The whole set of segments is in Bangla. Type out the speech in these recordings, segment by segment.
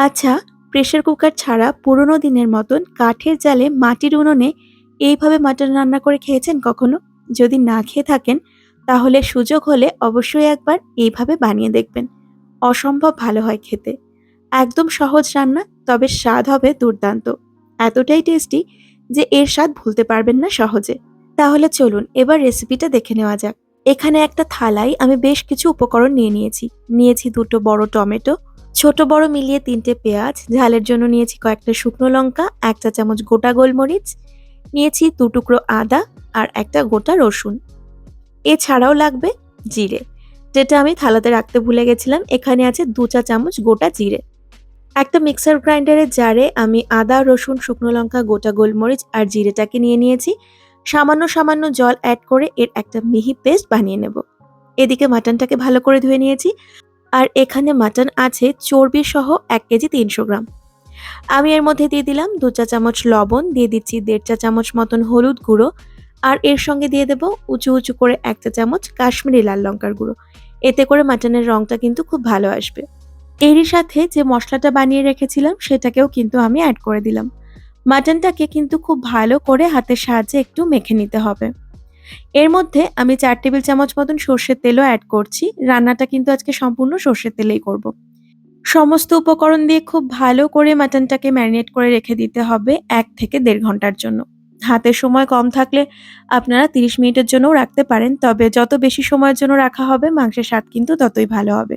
আচ্ছা প্রেশার কুকার ছাড়া পুরোনো দিনের মতন কাঠের জালে মাটির উনুনে এইভাবে মাটন রান্না করে খেয়েছেন কখনো? যদি না খেয়ে থাকেন, তাহলে সুযোগ হলে অবশ্যই একবার এইভাবে বানিয়ে দেখবেন। অসম্ভব ভালো হয় খেতে। একদম সহজ রান্না, তবে স্বাদ হবে দুর্দান্ত। এতটাই টেস্টি যে এর স্বাদ ভুলতে পারবেন না সহজে। তাহলে চলুন, এবার রেসিপিটা দেখে নেওয়া যাক। এখানে একটা থালায় আমি বেশ কিছু উপকরণ নিয়ে নিয়েছি। নিয়েছি দুটো বড় টমেটো ছোট বড় মিলিয়ে তিনটে পেঁয়াজ, ঝালের জন্য নিয়েছি কয়েকটা শুকনো লঙ্কা, এক চা চামচ গোটা গোলমরিচ, নিয়েছি দু টুকরো আদা আর একটা গোটা রসুন। এছাড়াও লাগবে জিরে, যেটা আমি থালাতে রাখতে ভুলে গেছিলাম, এখানে আছে দু চা চামচ গোটা জিরে। একটা মিক্সার গ্রাইন্ডারের জারে আমি আদা, রসুন, শুকনো লঙ্কা, গোটা গোলমরিচ আর জিরেটাকে নিয়ে নিয়েছি। সামান্য সামান্য জল অ্যাড করে এর একটা মিহি পেস্ট বানিয়ে নেব। এদিকে মাটনটাকে ভালো করে ধুয়ে নিয়েছি। আর এখানে মাটন আছে চর্বি সহ এক কেজি তিনশো গ্রাম। আমি এর মধ্যে দিয়ে দিলাম দু চা চামচ লবণ, দিয়ে দিচ্ছি দেড় চা চামচ মতন হলুদ গুঁড়ো আর এর সঙ্গে দিয়ে দেবো উঁচু উঁচু করে এক চা চামচ কাশ্মীরি লাল লঙ্কার গুঁড়ো। এতে করে মাটনের রঙটা কিন্তু খুব ভালো আসবে। এরই সাথে যে মশলাটা বানিয়ে রেখেছিলাম সেটাকেও কিন্তু আমি অ্যাড করে দিলাম। মাটনটাকে কিন্তু খুব ভালো করে হাতের সাহায্যে একটু মেখে নিতে হবে। এর মধ্যে আমি চার টেবিল চামচ মতন সর্ষের তেলও অ্যাড করছি। রান্নাটা কিন্তু আজকে সম্পূর্ণ সর্ষের তেলেই করব। সমস্ত উপকরণ দিয়ে খুব ভালো করে মাটনটাকে ম্যারিনেট করে রেখে দিতে হবে এক থেকে দেড় ঘণ্টার জন্য। হাতে সময় কম থাকলে আপনারা তিরিশ মিনিটের জন্যও রাখতে পারেন, তবে যত বেশি সময়ের জন্য রাখা হবে, মাংসের স্বাদ কিন্তু ততই ভালো হবে।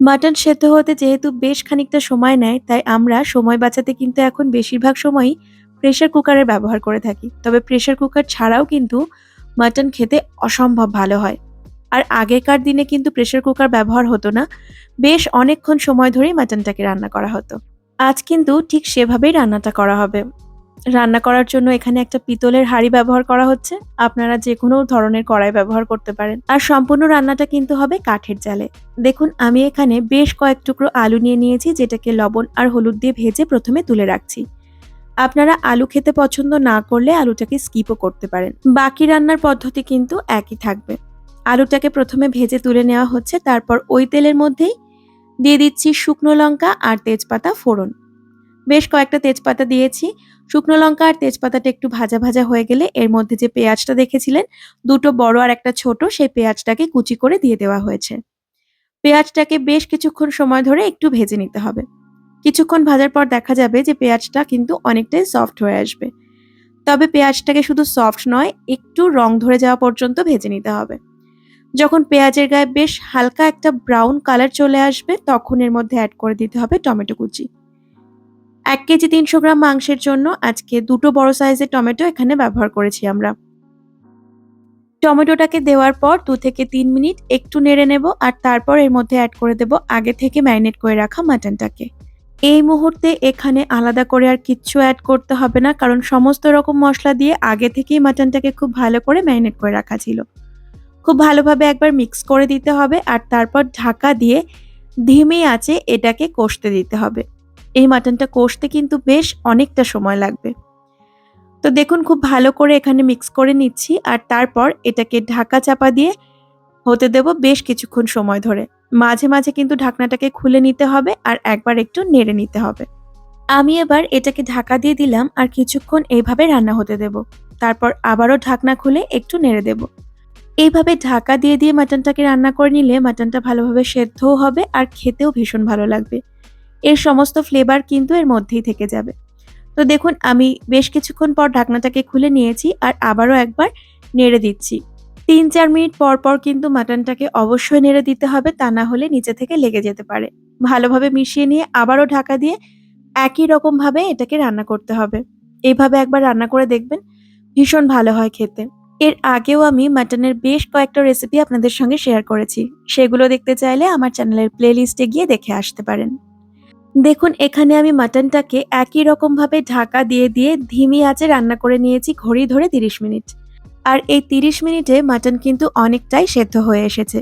মাটন সেদ্ধ হতে যেহেতু বেশ খানিকটা সময় নেয়, তাই আমরা সময় বাঁচাতে কিন্তু এখন বেশিরভাগ সময়ই প্রেশার কুকারের ব্যবহার করে থাকি। তবে প্রেশার কুকার ছাড়াও কিন্তু মাটন খেতে অসম্ভব ভালো হয়। আর আগেকার দিনে কিন্তু প্রেশার কুকার ব্যবহার হতো না। বেশ অনেকক্ষণ সময় ধরেই মাটনটাকে রান্না করা হতো। আজ কিন্তু ঠিক সেভাবেই রান্নাটা করা হবে। রান্না করার জন্য এখানে একটা পিতলের হাঁড়ি ব্যবহার করা হচ্ছে। আপনারা যে কোনো ধরনের কড়াই ব্যবহার করতে পারেন। আর সম্পূর্ণ রান্নাটা কিন্তু হবে কাঠের জালে। দেখুন, আমি এখানে বেশ কয়েক টুকরো আলু নিয়ে নিয়েছি, যেটাকে লবণ আর হলুদ দিয়ে ভেজে প্রথমে তুলে রাখছি। আপনারা আলু খেতে পছন্দ না করলে আলুটাকে স্কিপও করতে পারেন। বাকি রান্নার পদ্ধতি কিন্তু একই থাকবে। আলুটাকে প্রথমে ভেজে তুলে নেওয়া হচ্ছে, তারপর ওই তেলের মধ্যেই দিয়ে দিচ্ছি শুকনো লঙ্কা আর তেজপাতা ফোড়ন। বেশ কয়েকটা তেজপাতা দিয়েছি। শুকনো লঙ্কা আর তেজপাতাটা একটু ভাজা ভাজা হয়ে গেলে এর মধ্যে যে পেঁয়াজটা দেখেছিলেন, দুটো বড় আর একটা ছোট, সেই পেঁয়াজটাকে কুচি করে দিয়ে দেওয়া হয়েছে। পেঁয়াজটাকে বেশ কিছুক্ষণ সময় ধরে একটু ভেজে নিতে হবে। কিছুক্ষণ ভাজার পর দেখা যাবে যে পেঁয়াজটা কিন্তু অনেকটাই সফট হয়ে আসবে। তবে পেঁয়াজটাকে শুধু সফট নয়, একটু রং ধরে যাওয়া পর্যন্ত ভেজে নিতে হবে। যখন পেঁয়াজের গায়ে বেশ হালকা একটা ব্রাউন কালার চলে আসবে, তখন এর মধ্যে অ্যাড করে দিতে হবে টমেটো কুচি। এক কেজি তিনশো গ্রাম মাংসের জন্য আজকে দুটো বড় সাইজের টমেটো এখানে ব্যবহার করেছি আমরা। টমেটোটাকে দেওয়ার পর দু থেকে তিন মিনিট একটু নেড়ে নেব, আর তারপর এর মধ্যে অ্যাড করে দেব আগে থেকে ম্যারিনেট করে রাখা মাটনটাকে এই মুহূর্তে এখানে আলাদা করে আর কিচ্ছু অ্যাড করতে হবে না, কারণ সমস্ত রকম মশলা দিয়ে আগে থেকেই মাটনটাকে খুব ভালো করে ম্যারিনেট করে রাখা ছিল। খুব ভালোভাবে একবার মিক্স করে দিতে হবে আর তারপর ঢাকা দিয়ে ধিমে আছে এটাকে কষতে দিতে হবে। এই মাটনটা কষতে কিন্তু বেশ অনেকটা সময় লাগবে। তো দেখুন, খুব ভালো করে এখানে মিক্স করে নিচ্ছি আর তারপর এটাকে ঢাকা চাপা দিয়ে হতে দেব বেশ কিছুক্ষণ সময় ধরে। মাঝে মাঝে কিন্তু ঢাকনাটাকে খুলে নিতে হবে আর একবার একটু নেড়ে নিতে হবে। আমি এবার এটাকে ঢাকা দিয়ে দিলাম আর কিছুক্ষণ এইভাবে রান্না হতে দেব। তারপর আবারও ঢাকনা খুলে একটু নেড়ে দেব। এইভাবে ঢাকা দিয়ে দিয়ে মাটনটাকে রান্না করে নিলে মাটনটা ভালোভাবে সেদ্ধও হবে আর খেতেও ভীষণ ভালো লাগবে। এর সমস্ত ফ্লেভার কিন্তু এর মধ্যেই থেকে যাবে। তো দেখুন, আমি বেশ কিছুক্ষণ পর ঢাকনাটাকে খুলে নিয়েছি আর আবারও একবার নেড়ে দিচ্ছি। তিন চার মিনিট পর পর কিন্তু মাটনটাকে অবশ্যই নেড়ে দিতে হবে, তা না হলে নিচে থেকে লেগে যেতে পারে। ভালোভাবে মিশিয়ে নিয়ে আবারও ঢাকা দিয়ে একই রকমভাবে এটাকে রান্না করতে হবে। এইভাবে একবার রান্না করে দেখবেন, ভীষণ ভালো হয় খেতে। এর আগেও আমি মাটনের বেশ কয়েকটা রেসিপি আপনাদের সঙ্গে শেয়ার করেছি। সেগুলো দেখতে চাইলে আমার চ্যানেলের প্লে লিস্টে গিয়ে দেখে আসতে পারেন। দেখুন, এখানে আমি মাটনটাকে একই রকমভাবে ঢাকা দিয়ে দিয়ে ধিমি আঁচে রান্না করে নিয়েছি ঘড়ি ধরে তিরিশ মিনিট। আর এই তিরিশ মিনিটে মাটন কিন্তু অনেকটাই সেদ্ধ হয়ে এসেছে।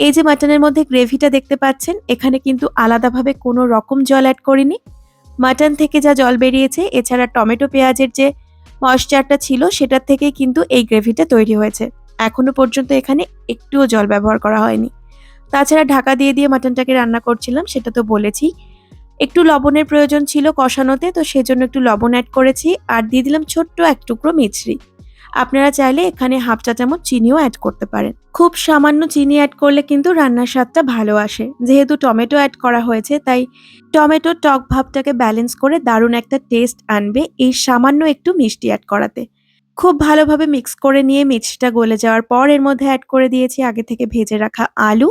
এই যে মাটনের মধ্যে গ্রেভিটা দেখতে পাচ্ছেন, এখানে কিন্তু আলাদাভাবে কোনো রকম জল অ্যাড করিনি। মাটন থেকে যা জল বেরিয়েছে, এছাড়া টমেটো পেঁয়াজের যে ময়শ্চারটা ছিল, সেটার থেকেই কিন্তু এই গ্রেভিটা তৈরি হয়েছে। এখনও পর্যন্ত এখানে একটুও জল ব্যবহার করা হয়নি। তাছাড়া ঢাকা দিয়ে দিয়ে মাটনটাকে রান্না করছিলাম, সেটা তো বলেছি। একটু লবণের প্রয়োজন ছিল কষানোতে, তো সেজন্য একটু লবণ অ্যাড করেছি। আর দিয়ে দিলাম ছোট্ট এক টুকরো মিছরি। আপনারা চাইলে এখানে হাফ চা চামচ চিনিও অ্যাড করতে পারেন। খুব সামান্য চিনি অ্যাড করলে কিন্তু রান্নার স্বাদটা ভালো আসে। যেহেতু টমেটো অ্যাড করা হয়েছে, তাই টমেটোর টক ভাবটাকে ব্যালেন্স করে দারুণ একটা টেস্ট আনবে এই সামান্য একটু মিষ্টি অ্যাড করাতে। খুব ভালোভাবে মিক্স করে নিয়ে মিষ্টিটা গলে যাওয়ার পর এর মধ্যে অ্যাড করে দিয়েছি আগে থেকে ভেজে রাখা আলু।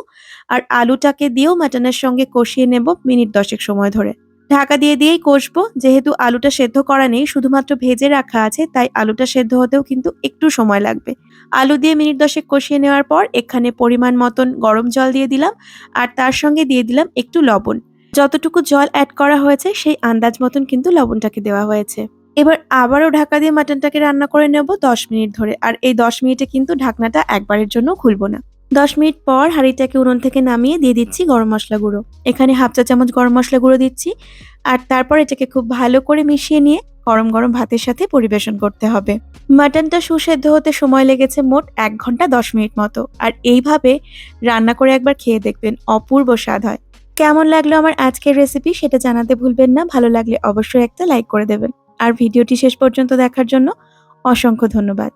আর আলুটাকে দিয়েও মাটনের সঙ্গে কষিয়ে নেব মিনিট দশেক সময় ধরে। ঢাকা দিয়ে দিয়েই কষবো। যেহেতু আলুটা সেদ্ধ করা নেই, শুধুমাত্র ভেজে রাখা আছে, তাই আলুটা সেদ্ধ হতেও কিন্তু একটু সময় লাগবে। আলু দিয়ে মিনিট দশেক কষিয়ে নেওয়ার পর এখানে পরিমাণ মতন গরম জল দিয়ে দিলাম, আর তার সঙ্গে দিয়ে দিলাম একটু লবণ। যতটুকু জল অ্যাড করা হয়েছে, সেই আন্দাজ মতন কিন্তু লবণটাকে দেওয়া হয়েছে। এবার আবারও ঢাকা দিয়ে মাটনটাকে রান্না করে নেব দশ মিনিট ধরে, আর এই দশ মিনিটে কিন্তু ঢাকনাটা একবারের জন্য খুলবো না। দশ মিনিট পর হাঁড়িটাকে উনুন থেকে নামিয়ে দিয়ে দিচ্ছি গরম মশলা গুঁড়ো। এখানে হাফ চা চামচ গরম মশলা গুঁড়ো দিচ্ছি। আর তারপর এটাকে খুব ভালো করে মিশিয়ে নিয়ে গরম গরম ভাতের সাথে পরিবেশন করতে হবে। মাটনটা সুসেদ্ধ হতে সময় লেগেছে মোট এক ঘণ্টা দশ মিনিট মতো। আর এইভাবে রান্না করে একবার খেয়ে দেখবেন, অপূর্ব স্বাদ হয়। কেমন লাগল আমার আজকের রেসিপি সেটা জানাতে ভুলবেন না। ভালো লাগলে অবশ্যই একটা লাইক করে দেবেন। আর ভিডিওটি শেষ পর্যন্ত দেখার জন্য অসংখ্য ধন্যবাদ।